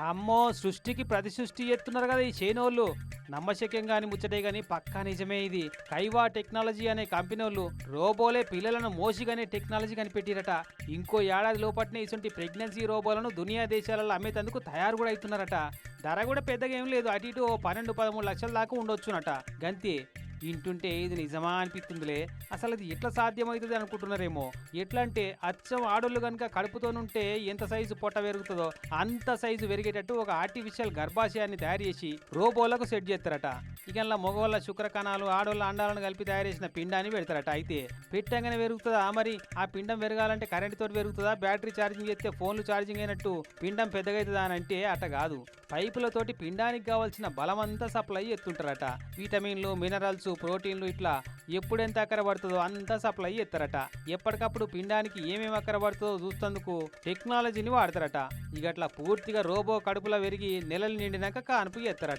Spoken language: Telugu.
అమ్మో సృష్టికి ప్రతి సృష్టి ఎత్తున్నారు కదా ఈ చేనోళ్ళు. నమ్మశక్యం గాని ముచ్చటే గాని పక్కా నిజమే ఇది. కైవా టెక్నాలజీ అనే కంపెనీ వాళ్ళు రోబోలే పిల్లలను మోసిగానే టెక్నాలజీ కనిపెట్టిరట. ఇంకో ఏడాది లోపట్నే ఇటువంటి ప్రెగ్నెన్సీ రోబోలను దునియా దేశాలలో అమ్మేందుకు తయారు కూడా అవుతున్నారట ధర కూడా పెద్దగా ఏం లేదు. అటు ఇటు ఓ పన్నెండు పదమూడు లక్షల దాకా ఉండొచ్చునట. గంతే. వింటుంటే ఇది నిజమా అనిపిస్తుందిలే. అసలు అది ఎట్లా సాధ్యమవుతుంది అనుకుంటున్నారేమో. ఎట్లా అంటే అచ్చం ఆడోళ్ళు కనుక కడుపుతోనుంటే ఎంత సైజు పొట్ట పెరుగుతుందో అంత సైజు పెరిగేటట్టు ఒక ఆర్టిఫిషియల్ గర్భాశయాన్ని తయారు చేసి రోబోలకు సెట్ చేస్తారట. ఇక మగవాళ్ళ శుక్ర కణాలు అండాలను కలిపి తయారు చేసిన పిండాన్ని పెడతారట. అయితే పెట్టంగానే పెరుగుతుందా? మరి ఆ పిండం పెరగాలంటే కరెంటుతో తోటి పెరుగుతుందా? బ్యాటరీ ఛార్జింగ్ చేస్తే ఫోన్లు ఛార్జింగ్ అయినట్టు పిండం పెద్దగా అవుతుందా అని అంటే అట కాదు. పైపులతోటి పిండానికి కావాల్సిన బలమంతా సప్లై ఎత్తుంటారట. విటమిన్లు మినరల్స్ ప్రోటీన్లు ఇట్లా ఎప్పుడెంత అక్కర పడుతుందో అంతా సప్లై ఎత్తారట. ఎప్పటికప్పుడు పిండానికి ఏమేమి అక్కర పడుతుందో చూస్తందుకు టెక్నాలజీని వాడతారట. ఇక అట్లా పూర్తిగా రోబో కడుపులో పెరిగి నెలలు నిండినాక కానుపు ఎత్తారట.